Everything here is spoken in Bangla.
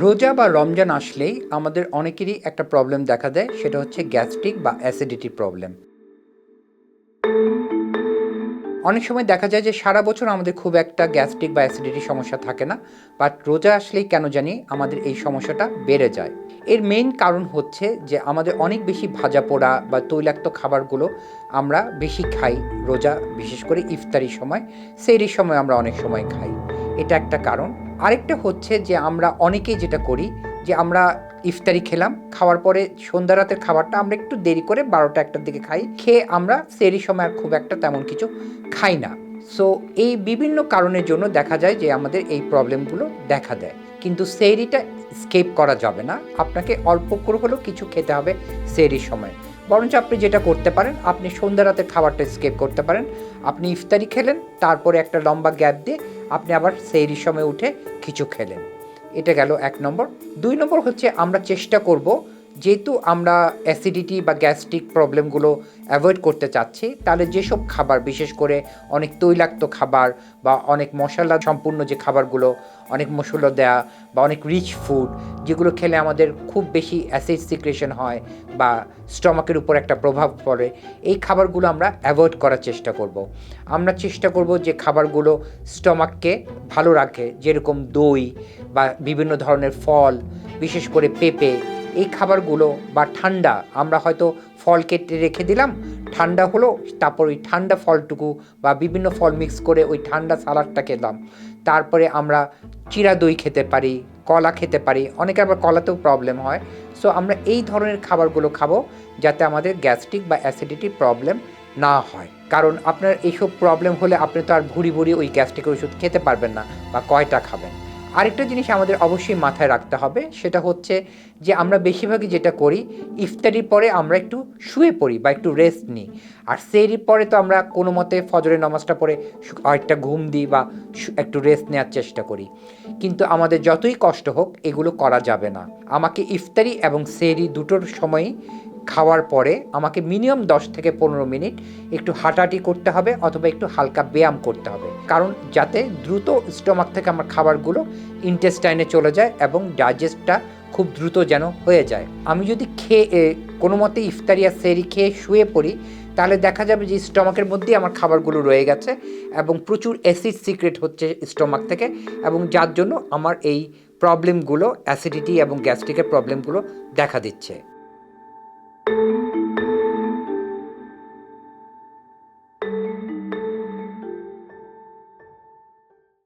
রোজা বা রমজান আসলেই আমাদের অনেকেরই একটা প্রবলেম দেখা দেয়, সেটা হচ্ছে গ্যাস্ট্রিক বা অ্যাসিডিটি প্রবলেম অনেক সময় দেখা যায় যে সারা বছর আমাদের খুব একটা গ্যাস্ট্রিক বা অ্যাসিডিটি সমস্যা থাকে না বাট রোজা আসলেই কেন জানি আমাদের এই সমস্যাটা বেড়ে যায়। এর মেইন কারণ হচ্ছে যে আমাদের অনেক বেশি ভাজা পোড়া বা তৈলাক্ত খাবারগুলো আমরা বেশি খাই রোজা, বিশেষ করে ইফতারির সময় সেইরির সময় আমরা অনেক সময় খাই। এটা একটা কারণ। আরেকটা হচ্ছে যে আমরা অনেকেই যেটা করি যে আমরা ইফতারি খেলাম, খাওয়ার পরে সন্ধ্যা রাতের খাবারটা আমরা একটু দেরি করে বারোটা একটার দিকে খাই। খেয়ে আমরা সেরি সময় আর খুব একটা তেমন কিছু খাই না। সো এই বিভিন্ন কারণের জন্য দেখা যায় যে আমাদের এই প্রবলেমগুলো দেখা দেয়। কিন্তু সেরিটা স্কেপ করা যাবে না। আপনাকে অল্প করে হলেও কিছু খেতে হবে সেরির সময়। বরঞ্চ আপনি যেটা করতে পারেন, আপনি সন্ধ্যা রাতের খাবারটা স্কেপ করতে পারেন। আপনি ইফতারি খেলেন, তারপরে একটা লম্বা গ্যাপ দিয়ে আপনি আবার সেইরির সময় উঠে কিছু খেলেন। এটা গেল এক নম্বর। দুই নম্বর হচ্ছে আমরা চেষ্টা করব যেহেতু আমরা অ্যাসিডিটি বা গ্যাস্ট্রিক প্রবলেমগুলো অ্যাভয়েড করতে চাচ্ছি, তাহলে যেসব খাবার, বিশেষ করে অনেক তৈলাক্ত খাবার বা অনেক মশলা সম্পূর্ণ যে খাবারগুলো, অনেক মশলা দেয়া বা অনেক রিচ ফুড যেগুলো খেলে আমাদের খুব বেশি অ্যাসিড সিক্রেশন হয় বা স্টমাকের উপর একটা প্রভাব পড়ে, এই খাবারগুলো আমরা অ্যাভয়েড করার চেষ্টা করব। আমরা চেষ্টা করব যে খাবারগুলো স্টমাককে ভালো রাখে, যেরকম দই বা বিভিন্ন ধরনের ফল, বিশেষ করে পেঁপে এই খাবারগুলো বা ঠান্ডা, আমরা হয়তো ফল কেটে রেখে দিলাম, ঠান্ডা হলো, তারপর ওই ঠান্ডা ফলটুকু বা বিভিন্ন ফল মিক্স করে ওই ঠান্ডা সালাডটা খেলাম তারপরে আমরা চিরা দই খেতে পারি, কলা খেতে পারি, অনেকে আবার কলাতেও প্রবলেম হয়। সো আমরা এই ধরনের খাবারগুলো খাব যাতে আমাদের গ্যাস্ট্রিক বা অ্যাসিডিটির প্রবলেম না হয়। কারণ আপনার এইসব প্রবলেম হলে আপনি তো আর ভুড়ি ভুড়ি ওই গ্যাস্ট্রিকের ওষুধ খেতে পারবেন না বা কয়টা খাবেন। আরেকটা জিনিস আমাদের অবশ্যই মাথায় রাখতে হবে, সেটা হচ্ছে যে আমরা বেশিরভাগই যেটা করি, ইফতারির পরে আমরা একটু শুয়ে পড়ি বা একটু রেস্ট নিই। আর সেরির পরে তো আমরা কোনো মতে ফজরের নামাজটা সু- একটা ঘুম দিই বা একটু রেস্ট নেওয়ার চেষ্টা করি। কিন্তু আমাদের যতই কষ্ট হোক, এগুলো করা যাবে না। আমাকে ইফতারি এবং সেরি দুটোর সময়ই খাওয়ার পরে আমাকে মিনিমাম দশ থেকে পনেরো মিনিট একটু হাঁটাহাঁটি করতে হবে অথবা একটু হালকা ব্যায়াম করতে হবে। কারণ যাতে দ্রুত স্টমাক থেকে আমার খাবারগুলো ইন্টেস্টাইনে চলে যায় এবং ডাইজেস্টটা খুব দ্রুত যেন হয়ে যায়। আমি যদি খেয়ে কোনো মতে ইফতারি আর সেরি খেয়ে শুয়ে পড়ি, তাহলে দেখা যাবে যে স্টমাকের মধ্যেই আমার খাবারগুলো রয়ে গেছে এবং প্রচুর অ্যাসিড সিক্রেট হচ্ছে স্টমাক থেকে এবং যার জন্য আমার এই প্রবলেমগুলো অ্যাসিডিটি এবং গ্যাস্ট্রিকের প্রবলেমগুলো দেখা দিচ্ছে।